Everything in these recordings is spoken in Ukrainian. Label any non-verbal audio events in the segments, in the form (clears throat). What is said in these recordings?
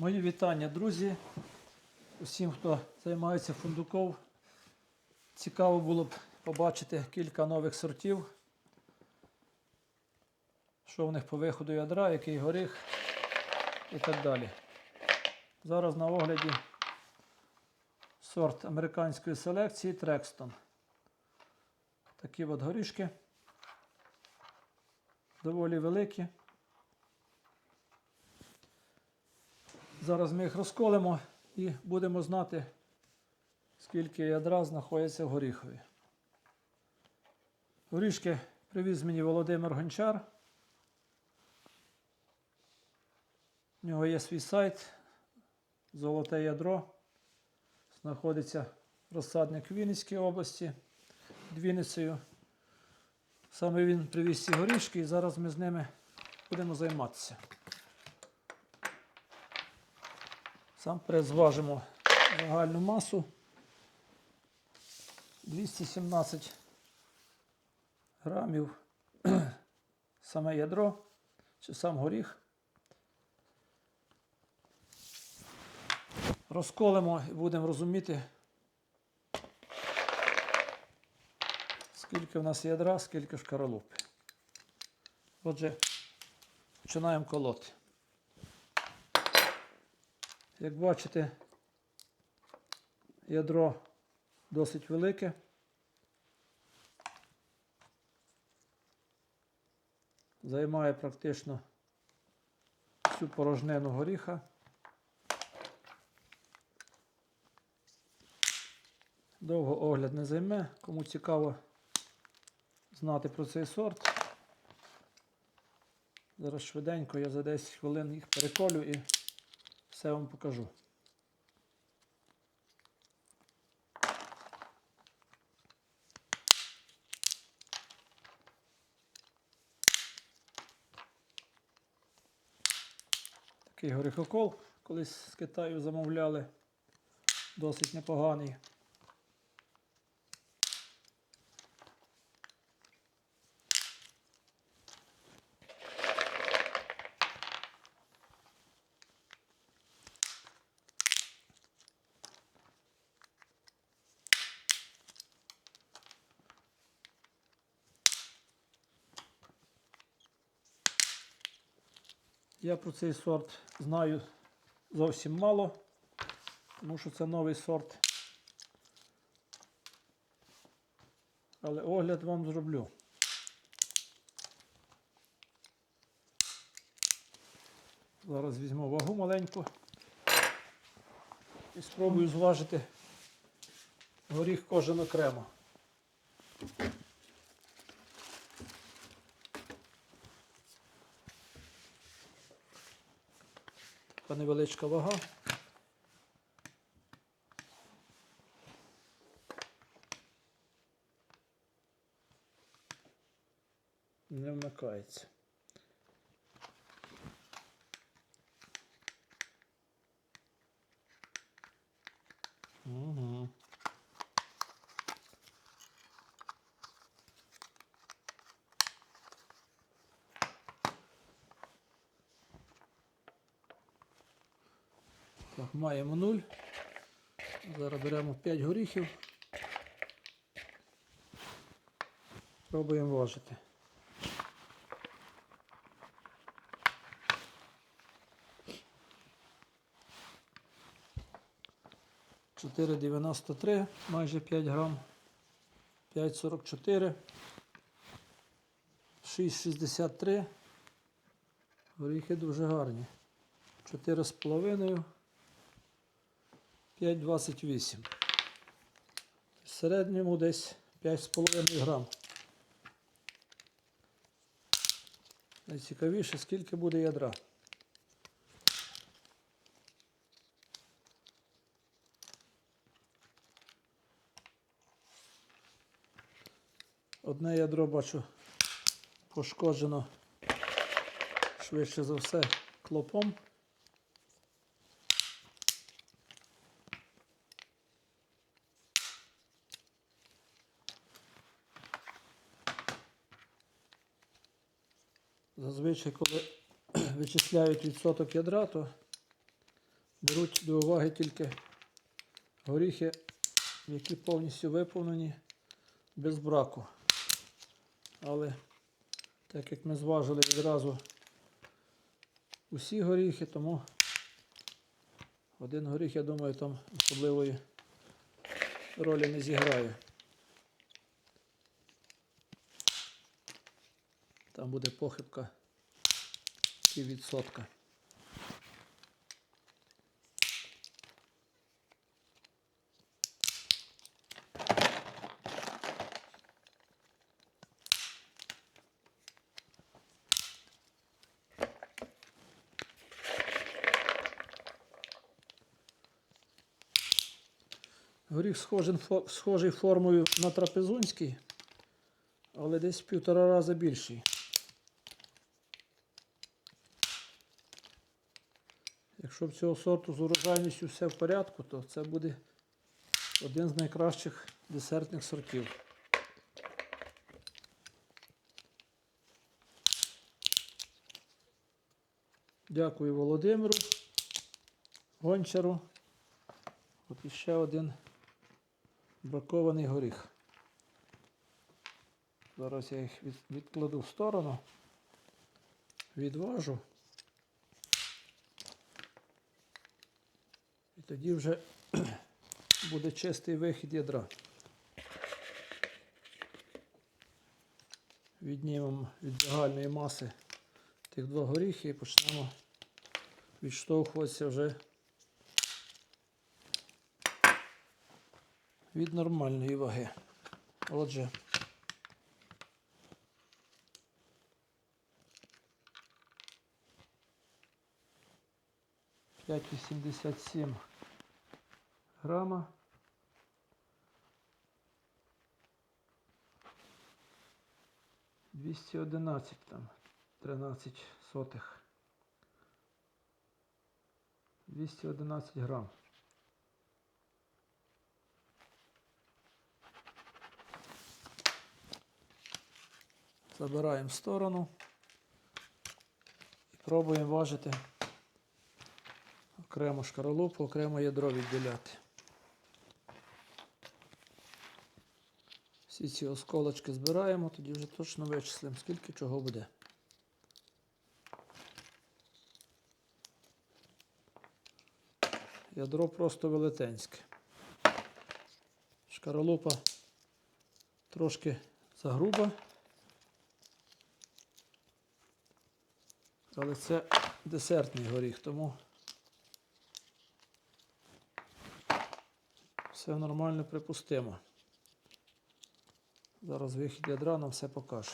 Мої вітання, друзі. Усім, хто займається фундуком. Цікаво було б побачити кілька нових сортів. Що в них по виходу ядра, який горіх і так далі. Зараз на огляді сорт американської селекції Трекстон. Такі от горішки. Доволі великі. Зараз ми їх розколимо і будемо знати, скільки ядра знаходиться в горіхові. Горішки привіз мені Володимир Гончар. У нього є свій сайт Золоте ядро. Знаходиться розсадник в Вінницькій області під Вінницею. Саме він привіз ці горішки і зараз ми з ними будемо займатися. Сам зважимо загальну масу 217 грамів (clears throat) саме ядро чи сам горіх. Розколимо і будемо розуміти, скільки в нас ядра, скільки шкаралупи. Отже, починаємо колоти. Як бачите, ядро досить велике. Займає практично всю порожнину горіха. Довго огляд не займе. Кому цікаво знати про цей сорт. Зараз швиденько я за 10 хвилин їх переколю і все вам покажу. Такий горіхокол колись з Китаю замовляли. Досить непоганий. Я про цей сорт знаю зовсім мало, тому що це новий сорт. Але огляд вам зроблю. Зараз візьму вагу маленьку і спробую зважити горіх кожен окремо. Така невеличка вага. Не вмикається. Угу. Так, маємо 0. Зараз беремо 5 горіхів. Пробуємо важити. Чотири дев'яносто три, майже 5 грам. 5,44. 6,63. Горіхи дуже гарні. 4,5. 5,28. В середньому десь 5,5 грам. Найцікавіше, скільки буде ядра. Одне ядро бачу пошкоджено швидше за все клопом. Зазвичай, коли (clears throat) вичисляють відсоток ядра, то Беруть до уваги тільки горіхи, які повністю виповнені без браку. Але так як ми зважили відразу усі горіхи, тому один горіх, я думаю, там особливої ролі не зіграє. Там буде похибка піввідсотка. Горіх схожий, схожий формою на трапезунський, але десь в півтора рази більший. Якщо в цього сорту з урожайністю все в порядку, то це буде один з найкращих десертних сортів. Дякую Володимиру, Гончару. От іще один бракований горіх. Зараз я їх відкладу в сторону, відважу. Тоді вже (clears throat) буде чистий вихід ядра. Віднімемо від загальної маси тих два горіхи і почнемо відштовхуватися вже від нормальної ваги. Отже, п'ять вісімдесят сім грама. Двісті одинадцять там, тринадцять сотих. Двісті одинадцять грам. Забираємо в сторону і пробуємо важити окремо шкаралупу, окремо ядро відділяти. Всі ці осколочки збираємо, тоді вже точно вичислимо, скільки чого буде. Ядро просто велетенське. Шкаралупа трошки загруба. Але це десертний горіх, тому все нормально припустимо. Зараз вихід ядра нам все покаже.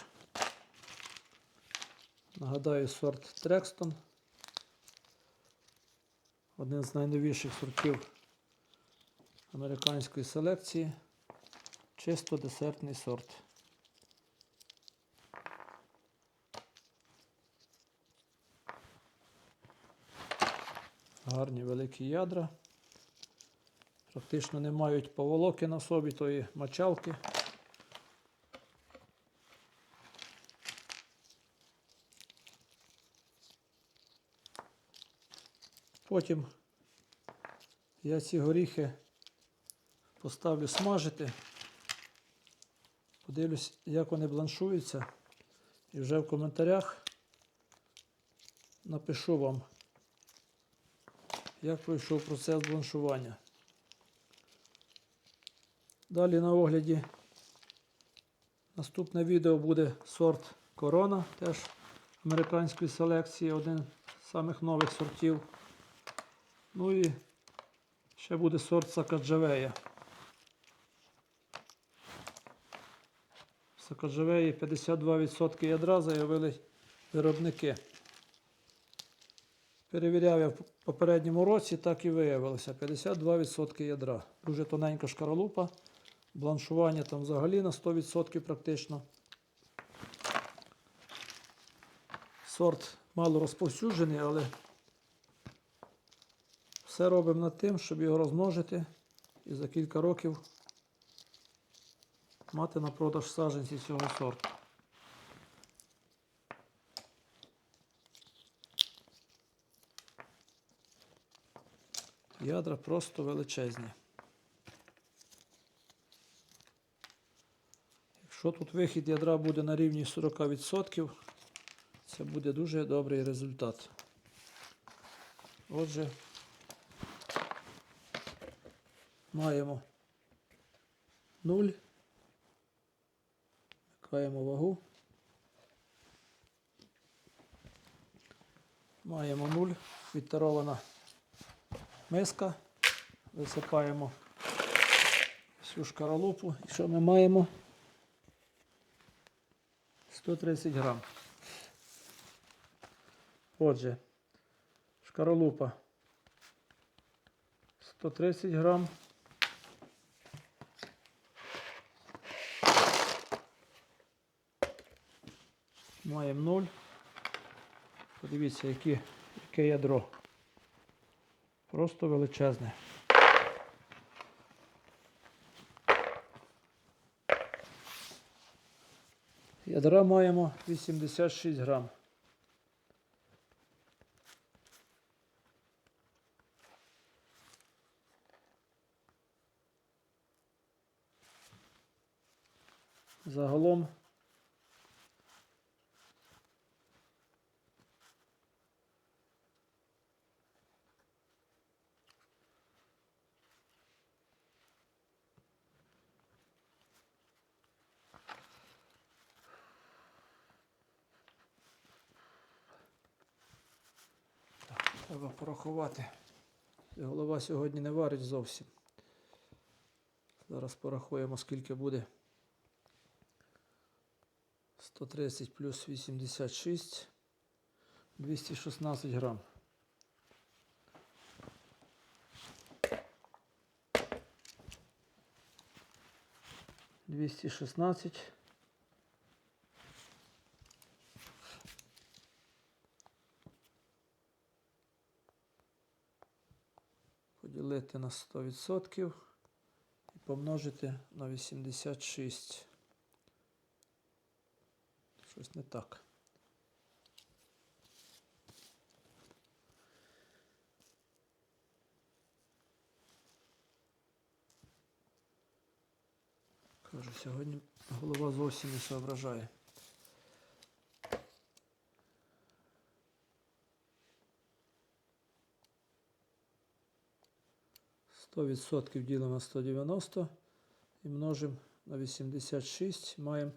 Нагадаю, сорт Трекстон. Один з найновіших сортів американської селекції. Чисто десертний сорт. Гарні великі ядра. Практично не мають поволоки на собі тої мочалки. Потім я ці горіхи поставлю смажити. Подивлюсь, як вони бланшуються. І вже в коментарях напишу вам, як пройшов процес бланшування. Далі на огляді наступне відео буде сорт Корона, теж американської селекції, один з самих нових сортів. Ну і ще буде сорт Сакаджавея. В Сакаджавеї 52% ядра заявили виробники. Перевіряв я в попередньому році, так і виявилося. 52% ядра. Дуже тоненька шкаралупа. Бланшування там взагалі на 100% практично. Сорт мало розповсюджений, але все робимо над тим, щоб його розмножити і за кілька років мати на продаж саджанці цього сорту. Ядра просто величезні. Якщо тут вихід ядра буде на рівні 40%, це буде дуже добрий результат. Отже, маємо 0. Вмикаємо вагу. Маємо 0. Відтарована миска. Висипаємо всю шкаралупу. І що ми маємо? 130 грам. Отже, шкаралупа 130 грам. Маємо 0. Подивіться, які, яке ядро. Просто величезне. Ядра маємо 86 грам. Загалом треба порахувати. Голова сьогодні не варить зовсім. Зараз порахуємо, скільки буде. 130 плюс 86. 216 грам. Двісті шістнадцять. Поділити на 100% і помножити на 86. Щось не так. Кажу, сьогодні голова зовсім не соображає. Сто відсотків ділимо на 190 і множимо на 86, маємо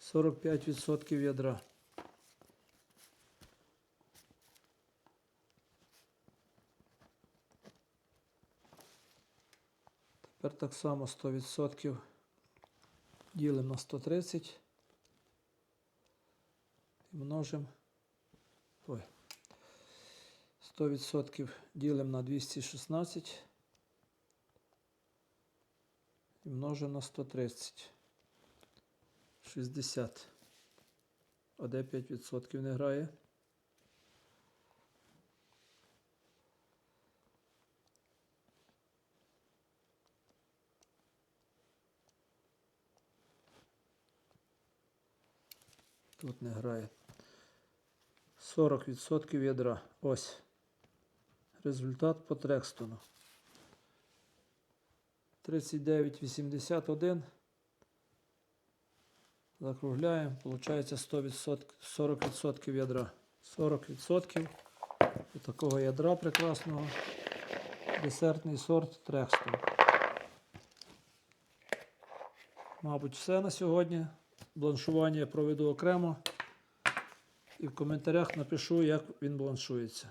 45% ядра. Тепер так само 100% ділимо на 130 і множимо. Ой. 100% ділимо на 216 і множимо на 130. 60. А де 5% не грає? Тут не грає. 40% ядра. Ось. Результат по Трекстону. 39,81. Закругляємо, получається 100%, 40% ядра. 40% і такого ядра прекрасного. Десертний сорт Трекстон. Мабуть, все на сьогодні. Бланшування я проведу окремо. І в коментарях напишу, як він бланшується.